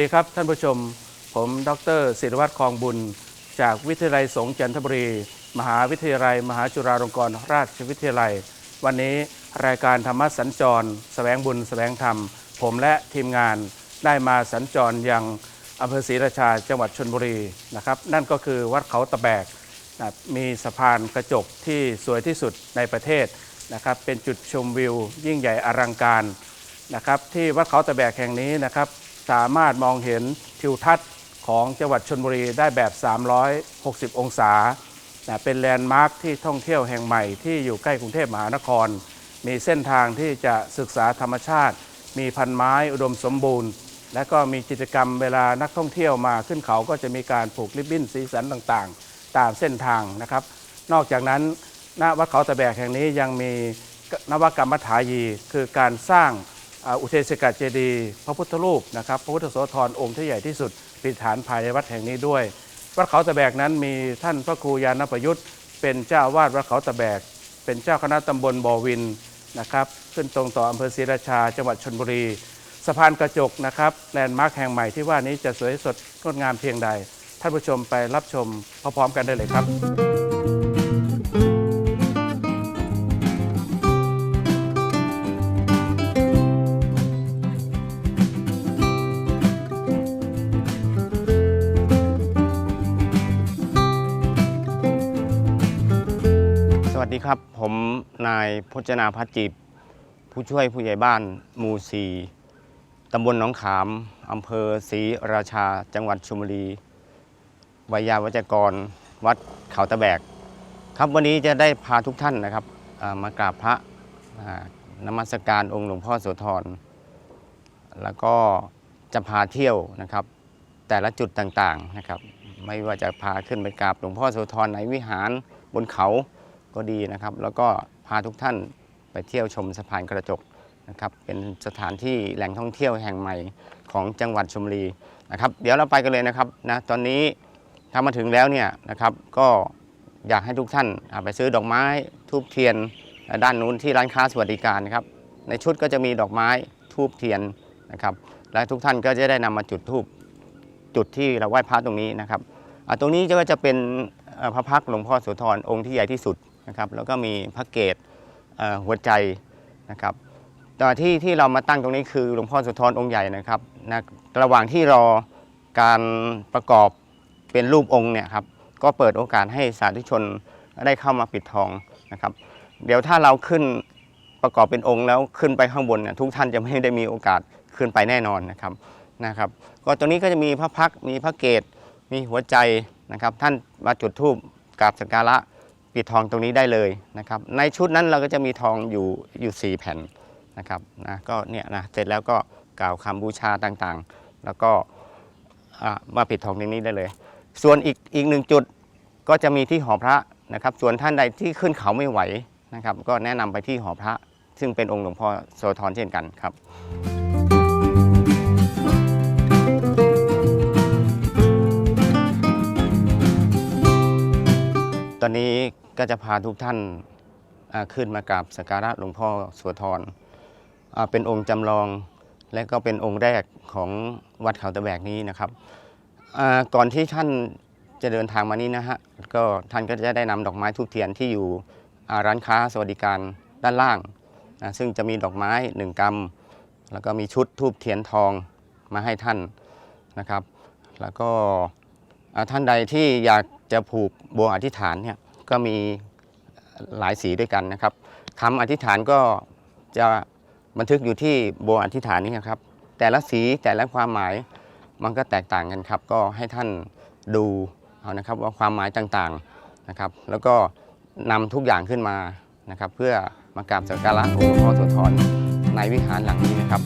วัสดีครับท่านผู้ชม ผมดรศิรวัตรคลองบุญ จากวิทยาลัยสงฆ์จันทบุรี มหาวิทยาลัย มหาจุฬาลงกรณราชวิทยาลัย วันนี้รายการธรรมะสัญจรแสวงบุญแสวงธรรม ผมและทีมงานได้มาสัญจรยังอำเภอศรีราชาจังหวัดชนบุรีนะครับ นั่นก็คือวัดเขาตะแบกนะมีสะพานกระจกที่สวยที่สุดในประเทศนะครับ เป็นจุดชมวิวยิ่งใหญ่อลังการนะครับ ที่วัดเขาตะแบกแห่งนี้นะครับ สามารถมองเห็นทิวทัศน์ของจังหวัดชนบุรีได้แบบ 360 องศา เป็นแลนด์มาร์คที่ท่องเที่ยวแห่งใหม่ที่อยู่ใกล้กรุงเทพมหานคร มีเส้นทางที่จะศึกษาธรรมชาติ มีพันไม้อุดมสมบูรณ์ และก็มีกิจกรรมเวลานักท่องเที่ยวมาขึ้นเขาก็จะมีการผูกริบบิ้นสีสันต่างๆ ตามเส้นทางนะครับ นอกจากนั้นณวัดเขาตะแบกแห่งนี้ยังมีนวกรรมฐายี คือการสร้าง อุเทศกาเจดีย์พระพุทธรูปนะครับพระพุทธโสธรองค์ที่ใหญ่ที่สุดปิดฐานภายในวัดแห่งนี้ด้วยวัดเขาตะแบกนั้นมีท่านพระครูยานประยุทธ์ เป็นเจ้าอาวาดวัดเขาตะแบก เป็นเจ้าคณะตำบลบ่อวินนะครับขึ้นตรงต่ออำเภอศรีราชาจังหวัดชนบุรีสะพานกระจกนะครับแลนด์มาร์คแห่งใหม่ที่ว่านี้จะสวยสดงดงามเพียงใด ท่านผู้ชมไปรับชมพร้อมๆกันได้เลยครับ วัสดีครับ ผมนายพจนาพัฒจิตผู้ช่วยผู้ใหญ่บ้านหมู่สีตำบลหนองขาม อำเภอศรีราชา จังหวัดชลบุรีวิยาวัจกร วัดเขาตะแบก ครับวันนี้จะได้พาทุกท่านนะครับมากราบพระนมัสการองค์หลวงพ่อโสธร แล้วก็จะพาเที่ยวนะครับ แต่ละจุดต่างๆนะครับ ไม่ว่าจะพาขึ้นไปกราบหลวงพ่อโสธรในวิหารบนเขา ก็ดีนะครับ แล้วก็พาทุกท่านไปเที่ยวชมสะพานกระจกนะครับเป็นสถานที่แหล่งท่องเที่ยวแห่งใหม่ของจังหวัดชลบุรีนะครับเดี๋ยวเราไปกันเลยนะครับนะตอนนี้ถ้ามาถึงแล้วเนี่ยนะครับก็อยากให้ทุกท่านาไปซื้อดอกไม้ทูบเทียนด้านนู้นที่ร้านค้าสวัสดิการนะครับในชุดก็จะมีดอกไม้ทูบเทียนนะครับและทุกท่านก็จะได้นำมาจุดทูบจุดที่เราไหว้พระตรงนี้นะครับตรงนี้ก็จะเป็นพระพักตร์หลวงพ่อโสธรองค์ที่ใหญ่ที่สุด นะครับแล้วก็มีพระเกศหัวใจนะครับแต่ที่ที่เรามาตั้งตรงนี้คือหลวงพ่อโสธรองค์ใหญ่นะครับนะระหว่างที่รอการประกอบเป็นรูปองค์เนี่ยครับก็เปิดโอกาสให้สาธุชนได้เข้ามาปิดทองนะครับเดี๋ยวถ้าเราขึ้นประกอบเป็นองค์แล้วขึ้นไปข้างบนเนี่ยทุกท่านจะไม่ได้มีโอกาสขึ้นไปแน่นอนนะครับนะครับ ก็ตรงนี้ก็จะมีพระพักมีพระเกศมีหัวใจนะครับ ท่านมาจุดธูปกราบสักการะ ปิดทองตรงนี้ได้เลยนะครับ ในชุดนั้นเราก็จะมีทองอยู่อยู่4แผ่นนะครับนะก็เนี่ยนะเสร็จแล้วก็กล่าวคำบูชาต่างๆ แล้วก็มาปิดทองตรงนี้ได้เลย ส่วนอีกอีกหนึ่งจุดก็จะมีที่หอพระนะครับ ส่วนท่านใดที่ขึ้นเขาไม่ไหวนะครับ ก็แนะนำไปที่หอพระ ซึ่งเป็นองค์หลวงพ่อโสธรเช่นกันครับ ก็จะพาทุกท่านขึ้นมากราบสักการะหลวงพ่อโสธรเป็นองค์จำลองและก็เป็นองค์แรกของวัดเขาตะแบกนี้นะครับก่อนที่ท่านจะเดินทางมานี้นะฮะก็ท่านก็จะได้นำดอกไม้ทูบเทียนที่อยู่ร้านค้าสวัสดิการด้านล่างนะซึ่งจะมีดอกไม้หนึ่งกำแล้วก็มีชุดทูบเทียนทองมาให้ท่านนะครับ แล้วก็ท่านใดที่อยากจะผูกโบอธิษฐานเนี่ย ก็มีหลายสีด้วยกันนะครับคำอธิษฐานก็จะบันทึกอยู่ที่โบอธิษฐานนี้ครับ แต่ละสีแต่ละความหมายมันก็แตกต่างกันครับ ก็ให้ท่านดูเอานะครับว่าความหมายต่างๆนะครับ แล้วก็นำทุกอย่างขึ้นมานะครับ เพื่อมากราบสักการะองค์หลวงพ่อโสธรในวิหารหลังนี้นะครับ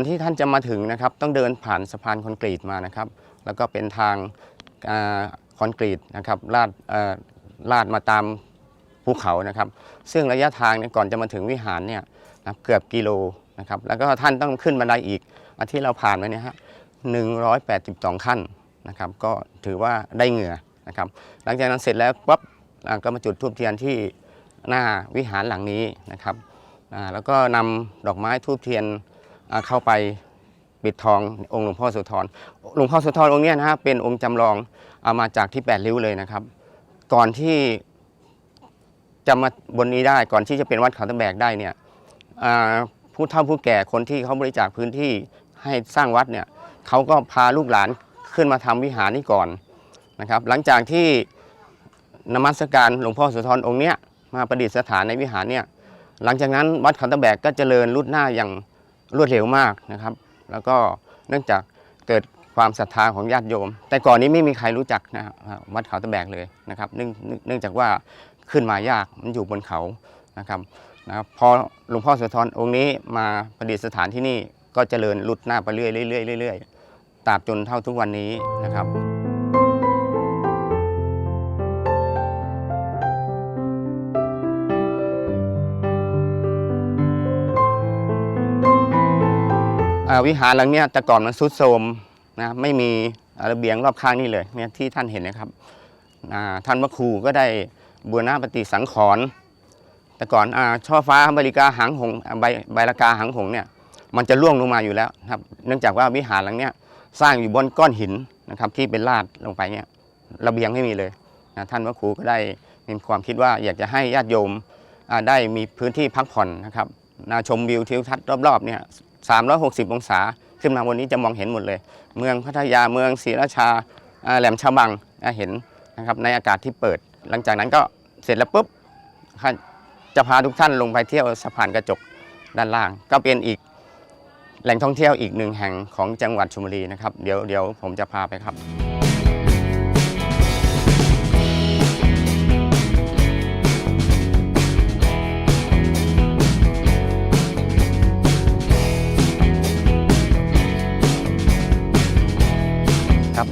อนที่ท่านจะมาถึงนะครับต้องเดินผ่านสะพานคอนกรีตมานะครับ แล้วก็เป็นทางอคอนกรีตนะครับลาดลาดมาตามภูเขานะครับ ซึ่งระยะทางก่อนจะมาถึงวิหารเนี่ยนะเกือบกิโลนะครับแล้วก็ท่านต้องขึ้นบันไดอีกอที่เราผ่านมาเนี่ยฮะ182ขั้นนะครับก็ถือว่าได้เหงื่อนะครับ หลังจากนั้นเสร็จแล้วปั๊บก็มาจุดธูปเทียนที่หน้าวิหารหลังนี้นะครับแล้วก็นำดอกไม้ธูปเทียน เข้าไปปิดทององค์หลวงพ่อโสุธรหลวงพ่อโสุธรองค์นี้นะฮะเป็นองค์จำลองเอามาจากที่แปดริ้วเลยนะครับ ก่อนที่จะมาบนนี้ได้ก่อนที่จะเป็นวัดเขาตะแบกได้เนี่ยผู้เฒ่าผู้แก่คนที่เขาบริจาคพื้นที่ให้สร้างวัดเนี่ยเขาก็พาลูกหลานขึ้นมาทำวิหารนี้ก่อนนะครับ หลังจากที่นมัสการหลวงพ่อโสุธรองค์เนี้ยมาประดิษฐานในวิหารเนี่ยหลังจากนั้นวัดเขาตะแบกก็เจริญรุ่หน้าอย่าง รวดเร็วมากนะครับ แล้วก็เนื่องจากเกิดความศรัทธาของญาติโยม แต่ก่อนนี้ไม่มีใครรู้จักนะครับวัดเขาตะแบกเลยนะครับเนื่องเนื่องจากว่าขึ้นมายากมันอยู่บนเขานะครับนะครับพอหลวงพ่อสุธรองค์นี้มาประดิษฐานที่นี่ก็เจริญรุดหน้าไปเรื่อยๆเรื่อยๆเรื่อยๆตราบจนเท่าทุกวันนี้นะครับ วิหารหลังนี้แต่ก่อนมันทรุดโทรมนะไม่มีระเบียงรอบข้างนี่เลยเนี่ยที่ท่านเห็นนะครับท่านพระครูก็ได้บูรณะปฏิสังขรณ์แต่ก่อนอช่อฟ้าบริกาหางหงใบใบละกาหางหงเนี่ยมันจะร่วงลงมาอยู่แล้วครับเนื่องจากว่าวิหารหลังนี้สร้างอยู่บนก้อนหินนะครับที่เป็นลาดลงไปเนี่ยระเบียงไม่มีเลยนะท่านพระครูก็ได้มีความคิดว่าอยากจะให้ญาติโยมได้มีพื้นที่พักผ่อนนะครับนาชมวิวทิวทัศน์รอบๆเนี่ย 360 องศา ขึ้นมาบนนี้จะมองเห็นหมดเลย เมืองพัทยาเมืองศรีราชาแหลมฉบังเห็นนะครับในอากาศที่เปิด หลังจากนั้นก็เสร็จแล้วปุ๊บจะพาทุกท่านลงไปเที่ยวสะพานกระจกด้านล่าง ก็เป็นอีกแหล่งท่องเที่ยวอีกหนึ่งแห่งของจังหวัดชลบุรีนะครับเดี๋ยวเดี๋ยวผมจะพาไปครับ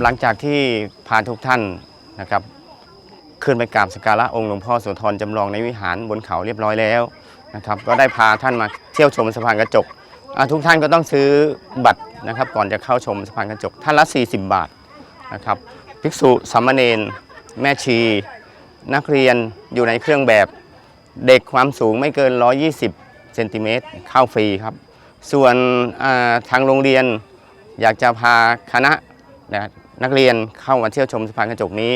หลังจากที่พาทุกท่านนะครับขึ้นไปกราบสักการะองค์หลวงพ่อโสธรจำลองในวิหารบนเขาเรียบร้อยแล้วนะครับก็ได้พาท่านมาเที่ยวชมสะพานกระจกทุกท่านก็ต้องซื้อบัตรนะครับก่อนจะเข้าชมสะพานกระจกท่านละ 40 บาทนะครับภิกษุสามเณรแม่ชี นักเรียนอยู่ในเครื่องแบบเด็กความสูงไม่เกิน 120เซนติเมตรเข้าฟรีครับ ส่วนทางโรงเรียนอยากจะพาคณะนะ นักเรียนเข้ามาเที่ยวชมสะพานกระจกนี้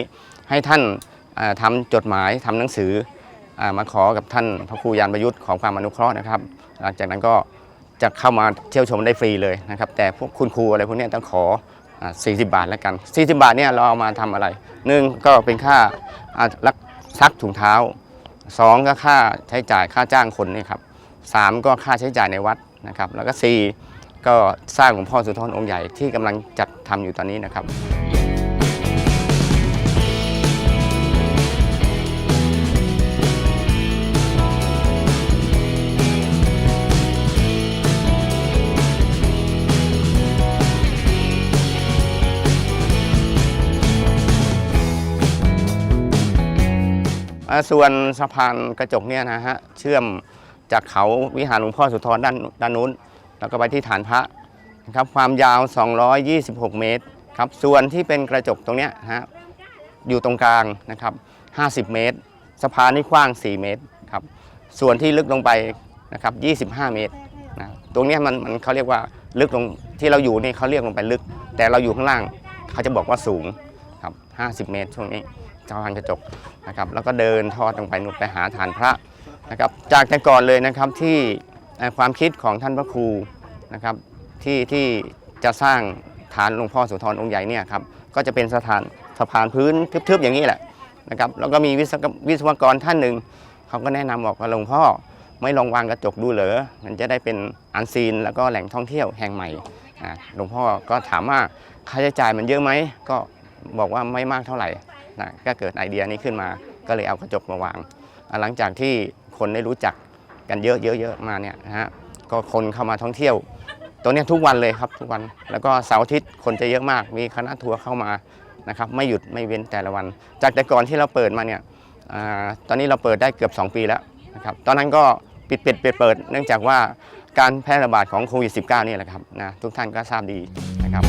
ให้ท่านอ่าทำจดหมายทำหนังสืออมาขอกับท่านพระครูยานประยุทธ์ของความอนุเคราะห์นะครับ หลังจากนั้นก็จะเข้ามาเที่ยวชมได้ฟรีเลยนะครับ แต่พวกคุณครูอะไรพวกนี้ต้องขออ่า40 บาทแล้วกัน 40 บาทเนี่ยเราเอามาทำอะไรหนึ่งก็เป็นค่ารักซักถุงเท้าสองก็ค่าใช้จ่ายค่าจ้างคนนี่ครับสามก็ค่าใช้จ่ายในวัดนะครับ แล้วก็สี่ก็สร้างหลวงพ่อสุทรองค์ใหญ่ที่กำลังจัดทำอยู่ตอนนี้นะครับ ส่วนสะพานกระจกเนี่ยนะฮะเชื่อมจากเขาวิหารหลวงพ่อสุธรด้านด้านนู้น แล้วก็ไปที่ฐานพระนะครับความยาว 226 เมตรครับส่วนที่เป็นกระจกตรงเนี้ยฮะอยู่ตรงกลางนะครับ 50 เมตร สะพานนี่กว้าง 4 เมตรครับส่วนที่ลึกลงไปนะครับ 25 เมตรนะตรงเนี้ยมันมันเขาเรียกว่าลึกลงที่เราอยู่นี่เขาเรียกลงไปลึก แต่เราอยู่ข้างล่างเขาจะบอกว่าสูงครับ 50 เมตรช่วงนี้ สะพานกระจกนะครับแล้วก็เดินทอดลงไปนู่นไปหาฐานพระนะครับจากแต่ก่อนเลยนะครับที่ความคิดของท่านพระครูนะครับที่ที่จะสร้างฐานหลวงพ่อโสุธรองค์ใหญ่เนี่ยครับก็จะเป็นสถานสะพานพื้นทึบๆอย่างนี้แหละนะครับแล้วก็มีวิศวกรท่านหนึ่งเขาก็แนะนำบอกว่าหลวงพ่อไม่ลองวางกระจกดูเหรอมันจะได้เป็นอันซีนแล้วก็แหล่งท่องเที่ยวแห่งใหม่หลวงพ่อก็ถามว่าค่าใช้จ่ายมันเยอะไหมก็บอกว่าไม่มากเท่าไหร่ นะก็เกิดไอเดียนี้ขึ้นมา ก็เลยเอากระจกมาวาง หลังจากที่คนได้รู้จักกันเยอะๆเยอะมาเนี่ยนะฮะก็คนเข้ามาท่องเที่ยวตัวนี้ทุกวันเลยครับทุกวันแล้วก็เสาร์อาทิตย์คนจะเยอะมาก มีคณะทัวร์เข้ามานะครับไม่หยุดไม่เว้นแต่ละวัน จากแต่ก่อนที่เราเปิดมาเนี่ยอตอนนี้เราเปิดได้เกือบ 2 ปีแล้วนะครับตอนนั้นก็ปิดปิดเปิดเปิดเนื่องจากว่าการแพร่ระบาดของโควิด -19 นี่แหละครับนะทุกท่านก็ทราบดีนะครับ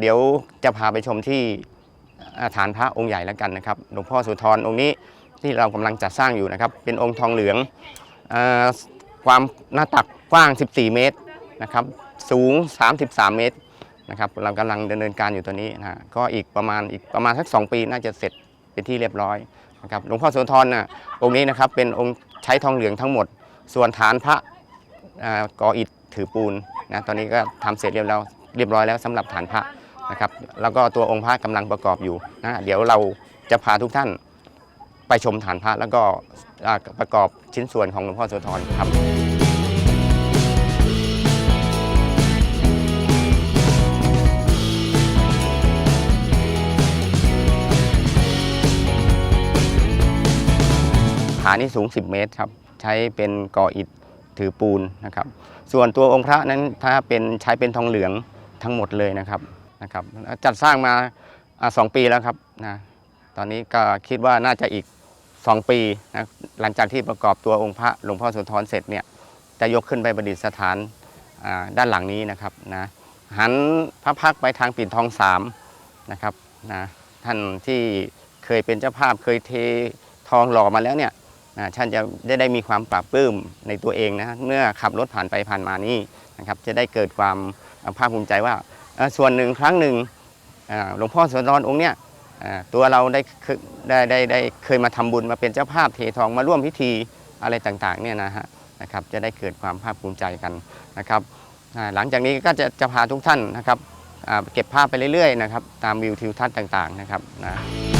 เดี๋ยวจะพาไปชมที่อาฐานพระองค์ใหญ่แล้วกันนะครับหลวงพ่อสุธรองค์นี้ที่เรากำลังจัดสร้างอยู่นะครับ เป็นองค์ทองเหลืองอความหน้าตักกว้าง 14 เมตรนะครับ สูง 33 เมตรนะครับ เรากำลังดำเนินการอยู่ตัวนี้นะก็อีกประมาณอีกประมาณสัก 2 ปีน่าจะเสร็จเป็นที่เรียบร้อยนะครับหลวงพ่อโสุธรนะองค์นี้นะครับเป็นองค์ใช้ทองเหลืองทั้งหมด ส่วนฐานพระอ่ากออิฐถือปูนนะตอนนี้ก็ทำเสร็จเรียบร้อยเรียบร้อยแล้วสำหรับฐานพระ นะครับแล้วก็ตัวองค์พระกำลังประกอบอยู่นะเดี๋ยวเราจะพาทุกท่านไปชมฐานพระแล้วก็ประกอบชิ้นส่วนของหลวงพ่อโสธรครับฐานนี่สูง 10 เมตรครับ ใช้เป็นก่ออิฐถือปูนนะครับ ส่วนตัวองค์พระนั้นถ้าเป็นใช้เป็นทองเหลืองทั้งหมดเลยนะครับ นะครับจัดสร้างมาสองปีแล้วครับนะตอนนี้ก็คิดว่าน่าจะอีก 2 ปีนะหลังจากที่ประกอบตัวองค์พระหลวงพ่อสุธรเสร็จเนี่ยจะยกขึ้นไปประดิษฐานด้านหลังนี้นะครับนะหันพระพักไปทางปิ่นทองสามนะครับนะท่านที่เคยเป็นเจ้าภาพเคยเททองหล่อมาแล้วเนี่ยอ่าท่านจะได้ได้มีความปรับปลื้มในตัวเองนะเมื่อขับรถผ่านไปผ่านมานี่นะครับจะได้เกิดความภาคภูมิใจว่า ส่วนหนึ่งครั้งหนึ่งหลวงพ่อโสธรองค์เนี้ยตัวเราได้เคยได้ได้ได้เคยมาทำบุญมาเป็นเจ้าภาพเททองมาร่วมพิธีอะไรต่างๆเนี่ยนะฮะนะครับจะได้เกิดความภาคภูมิใจกันนะครับหลังจากนี้ก็จะจะพาทุกท่านนะครับเก็บภาพไปเรื่อยๆนะครับตามวิวทิวทัศน์ต่างๆนะครับนะ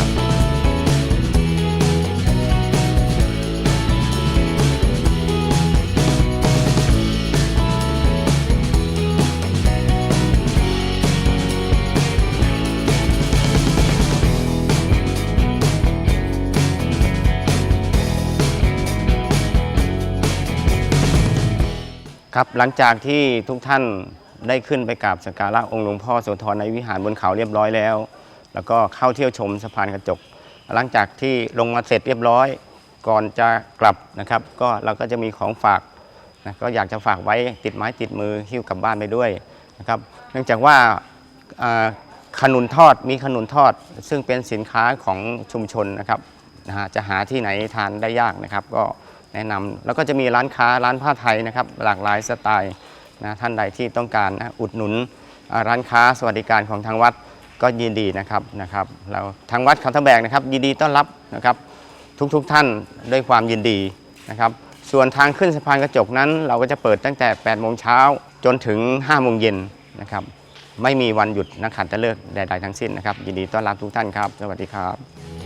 ครับหลังจากที่ทุกท่านได้ขึ้นไปกราบสักการะองค์หลวงพ่อโสธรในวิหารบนเขาเรียบร้อยแล้ว แล้วก็เข้าเที่ยวชมสะพานกระจก หลังจากที่ลงมาเสร็จเรียบร้อย ก่อนจะกลับนะครับ ก็เราก็จะมีของฝากนะก็อยากจะฝากไว้ติดไม้ติดมือหิ้วกลับบ้านไปด้วยนะครับ เนื่องจากว่าอ่าขนุนทอดมีขนุนทอด ซึ่งเป็นสินค้าของชุมชนนะครับนะฮะจะหาที่ไหนทานได้ยากนะครับ ก็ แนะนำแล้วก็จะมีร้านค้าร้านผ้าไทยนะครับ หลากหลายสไตล์นะท่านใดที่ต้องการนะอุดหนุนร้านค้าสวัสดิการของทางวัดก็ยินดีนะครับนะครับเราทางวัดเขาทะแบกนะครับยินดีต้อนรับนะครับทุกๆทท่านด้วยความยินดีนะครับส่วนทางขึ้นสะพานกระจกนั้น เราก็จะเปิดตั้งแต่8โมงเช้าจนถึง5โมงเย็นนะครับไม่มีวันหยุดนักขัตฤกษ์ใดๆทั้งสิ้นนะครับยินดีต้อนรับทุกท่านครับ สวัสดีครับ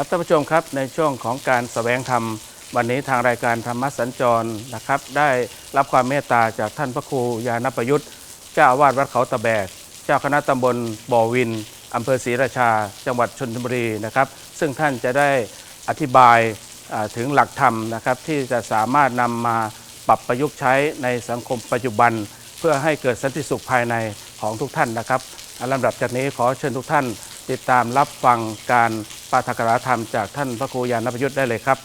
ครับท่านผู้ชมครับในช่วงของการแสวงธรรม วันนี้ทางรายการธรรมสัญจรนะครับ ได้รับความเมตตาจากท่านพระครูยานประยุทธ์เจ้าอาวาสวัดเขาตะแบก เจ้าคณะตำบลบ่อวินอำเภอศรีราชา จังหวัดชนบุรีนะครับ ซึ่งท่านจะได้อธิบายถึงหลักธรรมนะครับ ที่จะสามารถนำมาปรับประยุกต์ใช้ในสังคมปัจจุบัน เพื่อให้เกิดสันติสุขภายในของทุกท่านนะครับลำดับจากนี้ขอเชิญทุกท่านติดตามรับฟังการ ปาฐกถาธรรมจากท่านพระครูยานปยุทธ์ได้เลยครับ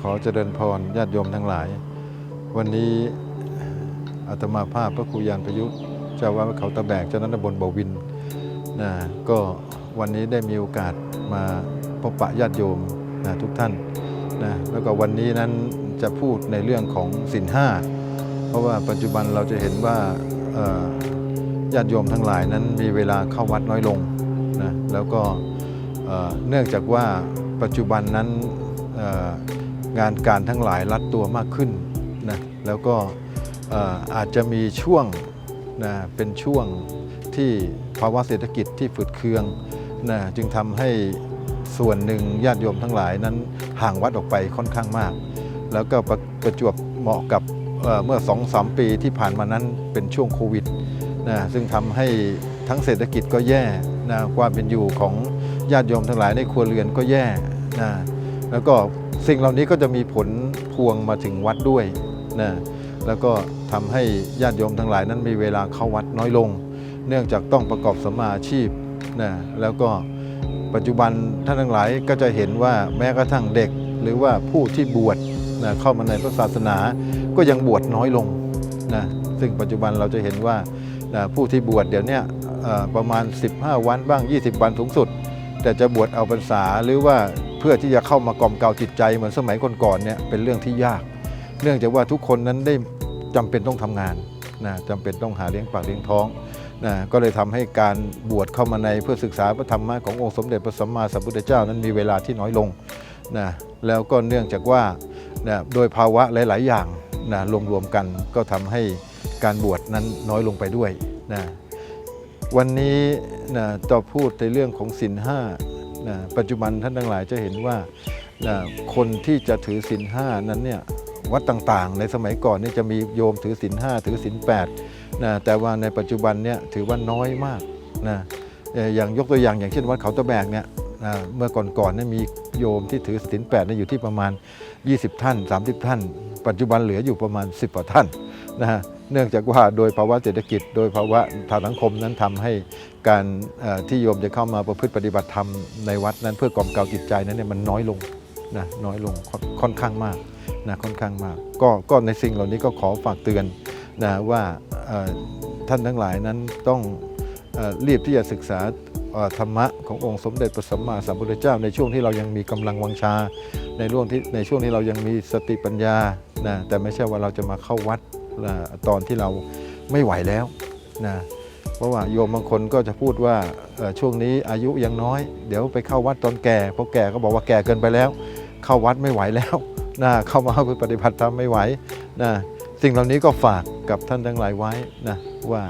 ขอเจริญพรญาติโยมทั้งหลาย วันนี้อาตมาภาพพระครูยานประยุกต์เจ้าว่าดเขาตะแบกเจ้านั้นบลบ่อวินนะก็วันนี้ได้มีโอกาส มาพบปะญาติโยมนะทุกท่านนะแล้วก็วันนี้นั้นจะพูดในเรื่องของสินห้าเพราะว่าปัจจุบันเราจะเห็นว่าญาติโยมทั้งหลายนั้นมีเวลาเข้าวัดน้อยลงนะแล้วก็เนื่องจากว่าปัจจุบันนั้นงานการทั้งหลายรัดตัวมากขึ้นนะแล้วก็เอ่ออาจจะมีช่วงนะเป็นช่วงที่ภาวะเศรษฐกิจที่ฝืดเคือง นะจึงทำให้ส่วนหนึ่งญาติโยมทั้งหลายนั้นห่างวัดออกไปค่อนข้างมาก แล้วก็ประประจวบเหมาะกับเอ่อเมื่อ2-3ปีที่ผ่านมานั้นเป็นช่วงโควิดนะซึ่งทำให้ทั้งเศรษฐกิจก็แย่นะความเป็นอยู่ของญาติโยมทั้งหลายในครัวเรือนก็แย่นะแล้วก็สิ่งเหล่านี้ก็จะมีผลพวงมาถึงวัดด้วยนะแล้วก็ทำให้ญาติโยมทั้งหลายนั้นมีเวลาเข้าวัดน้อยลง เนื่องจากต้องประกอบสมมาอาชีพ นะแล้วก็ปัจจุบันท่านทั้งหลายก็จะเห็นว่าแม้กระทั่งเด็ก หรือว่าผู้ที่บวชนะเข้ามาในพระศาสนาก็ยังบวชน้อยลงนะซึ่งปัจจุบันเราจะเห็นว่านะผู้ที่บวชเดี๋ยวนี้ประมาณ 15 วันบ้าง 20 วันสูงสุด แต่จะบวชเอาพรรษาหรือว่าเพื่อที่จะเข้ามากล่อมเกลาจิตใจเหมือนสมัยก่อนๆเนี่ยเป็นเรื่องที่ยาก เนื่องจากว่าทุกคนนั้นได้จำเป็นต้องทำงานนะจำเป็นต้องหาเลี้ยงปากเลี้ยงท้อง นะก็เลยทำให้การบวชเข้ามาในเพื่อศึกษาพระธรรมะขององค์สมเด็จพระสัมมาสัมพุทธเจ้านั้นมีเวลาที่น้อยลงนะแล้วก็เนื่องจากว่านะโดยภาวะหลาย ๆ อย่างนะรวมๆกันก็ทำให้การบวชนั้นน้อยลงไปด้วยนะวันนี้นะจะพูดในเรื่องของศีลห้านะปัจจุบันท่านทั้งหลายจะเห็นว่านะคนที่จะถือศีลห้านั้นเนี่ยวัดต่างๆ ในสมัยก่อนนี่จะมีโยมถือศีลห้าถือศีลแปด นะแต่ว่าในปัจจุบันเนี่ยถือว่าน้อยมากนะอย่างยกตัวอย่างอย่างเช่นวัดเขาตะแบกเนี่ยนะเมื่อก่อนๆเนี่ยมีโยมที่ถือศีลแปดเนี่ยอยู่ที่ประมาณ 20 ท่าน 30 ท่าน ปัจจุบันเหลืออยู่ประมาณ 10กว่าท่านนะฮะเนื่องจากว่าโดยภาวะเศรษฐกิจ โดยภาวะทางสังคมนั้นทำให้การที่โยมจะเข้ามาประพฤติปฏิบัติธรรมในวัดนั้นเพื่อกล่อมเกลาจิตใจนั้นเนี่ยมันน้อยลงนะน้อยลงค่อนค่อนข้างมากนะค่อนข้างมาก ก็ก็ในสิ่งเหล่านี้ก็ขอฝากเตือน นะว่าท่านทั้งหลายนั้นต้องเอ่อรีบที่จะศึกษาธรรมะขององค์สมเด็จพระสัมมาสัมพุทธเจ้า ในช่วงที่เรายังมีกำลังวังชา ในช่วงที่ในช่วงที่เรายังมีสติปัญญานะแต่ไม่ใช่ว่าเราจะมาเข้าวัดนะตอนที่เราไม่ไหวแล้วนะเพราะว่าโยมบางคนก็จะพูดว่าช่วงนี้อายุยังน้อย เดี๋ยวไปเข้าวัดตอนแก่เพราะแก่ก็บอกว่าแก่เกินไปแล้ว เข้าวัดไม่ไหวแล้วนะเข้ามาเพื่อปฏิบัติธรรมไม่ไหวนะ สิ่งเหล่านี้ก็ฝากกับท่านทั้งหลายไว้นะว่า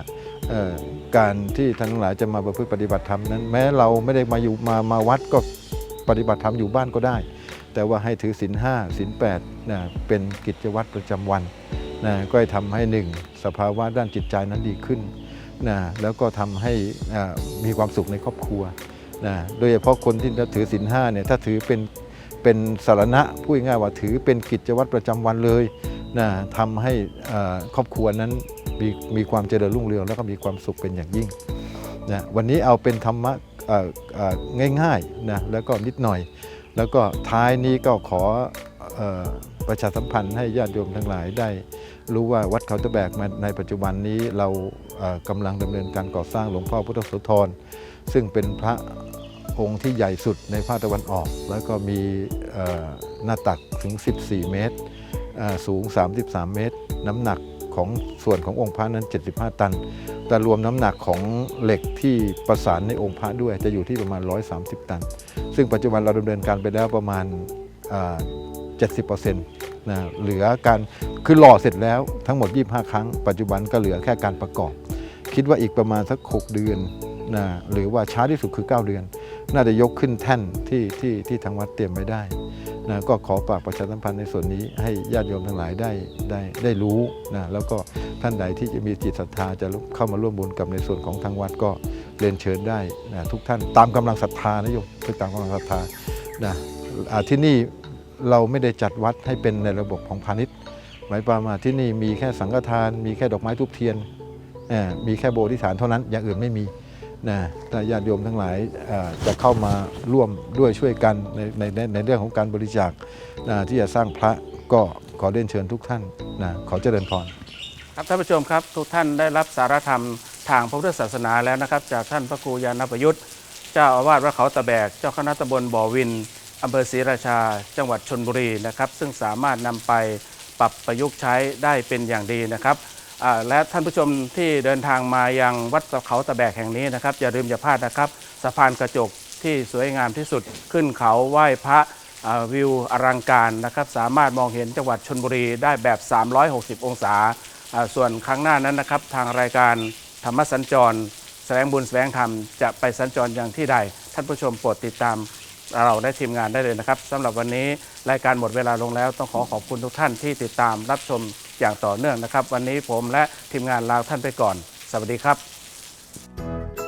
การที่ท่านทั้งหลายจะมาประพฤติปฏิบัติธรรมนั้น แม้เราไม่ได้มาอยู่มามาวัดก็ปฏิบัติธรรมอยู่บ้านก็ได้ แต่ว่าให้ถือศีลห้าศีลแปดนะเป็นกิจวัตรประจำวันนะก็จะทำให้หนึ่งสภาวะด้านจิตใจนั้นดีขึ้นนะแล้วก็ทำให้มีความสุขในครอบครัวนะโดยเฉพาะคนที่ถือศีลห้าเนี่ยถ้าถือเป็นเป็นสารณะพูดง่ายว่าถือเป็นกิจวัตรประจำวันเลย นะทำให้ครอบครัวนั้นมีมีความเจริญรุ่งเรืองแล้วก็มีความสุขเป็นอย่างยิ่งนะวันนี้เอาเป็นธรรมะง่ายๆนะแล้วก็นิดหน่อย แล้วก็ท้ายนี้ก็ขออประชาสัมพันธ์ให้ญาติโยมทั้งหลายได้ รู้ว่าวัดเขาตะแบกมาในปัจจุบันนี้เรากำลังดำเนินการก่อสร้างหลวงพ่อพุทธโสธรซึ่งเป็นพระองค์ที่ใหญ่สุดในภาคตะวันออก แล้วก็มีหน้าตักถึง 14 เมตร สูง 33 เมตร น้ำหนักของส่วนขององค์พระนั้น 75 ตัน แต่รวมน้ำหนักของเหล็กที่ประสานในองค์พระด้วยจะอยู่ที่ประมาณ 130 ตัน ซึ่งปัจจุบันเราดำเนินการไปแล้วประมาณอ่า70%นะเหลือการคือหล่อเสร็จแล้วทั้งหมด 25 ครั้ง ปัจจุบันก็เหลือแค่การประกอบ คิดว่าอีกประมาณสัก 6 เดือนนะหรือว่าช้าที่สุดคือ 9 เดือน น่าจะยกขึ้นแท่นที่ที่ที่ทางวัดเตรียมไว้ได้ นะก็ขอฝากประชาสัมพันธ์ในส่วนนี้ให้ญาติโยมทั้งหลายได้ได้ได้รู้นะแล้วก็ท่านใดที่จะมีจิตศรัทธาจะเข้ามาร่วมบุญกับในส่วนของทางวัดก็เรียนเชิญได้นะทุกท่านตามกำลังศรัทธานะโยมคือตามกำลังศรัทธานะที่นี่เราไม่ได้จัดวัดให้เป็นในระบบของพาณิชย์ หมายความว่าที่นี่มีแค่สังฆทาน มีแค่ดอกไม้ทุบเทียนมีแค่โบสถิษฐานเท่านั้นอย่างอื่นไม่มี นะถ้าญาติโยมทั้งหลายจะเข้ามาร่วมด้วยช่วยกันในในในในเรื่องของการบริจาคนะที่จะสร้างพระก็ขอเรียนเชิญทุกท่านนะขอเจริญพรครับท่านผู้ชมครับทุกท่านได้รับสารธรรมทางพระพุทธศาสนาแล้วนะครับ จากท่านพระครูยานประยุทธ์ เจ้าอาวาสวัดเขาตะแบก เจ้าคณะตำบลบ่อวินอำเภอศรีราชา จังหวัดชนบุรีนะครับ ซึ่งสามารถนำไปปรับประยุกต์ใช้ได้เป็นอย่างดีนะครับ และท่านผู้ชมที่เดินทางมายังวัดเขาตะแบกแห่งนี้นะครับอย่าลืมอย่าพลาดนะครับสะพานกระจกที่สวยงามที่สุดขึ้นเขาไหว้พระวิวอลังการนะครับสามารถมองเห็นจังหวัดชนบุรีได้แบบ 360 องศาอ่าส่วนครั้งหน้านั้นนะครับ ทางรายการธรรมสัญจร แสวงบุญแสวงธรรมจะไปสัญจรอย่างที่ใด ท่านผู้ชมโปรดติดตามเราได้ทีมงานได้เลยนะครับสำหรับวันนี้รายการหมดเวลาลงแล้ว ต้องขอขอบคุณทุกท่านที่ติดตามรับชม อย่างต่อเนื่องนะครับ วันนี้ผมและทีมงานลาท่านไปก่อน สวัสดีครับ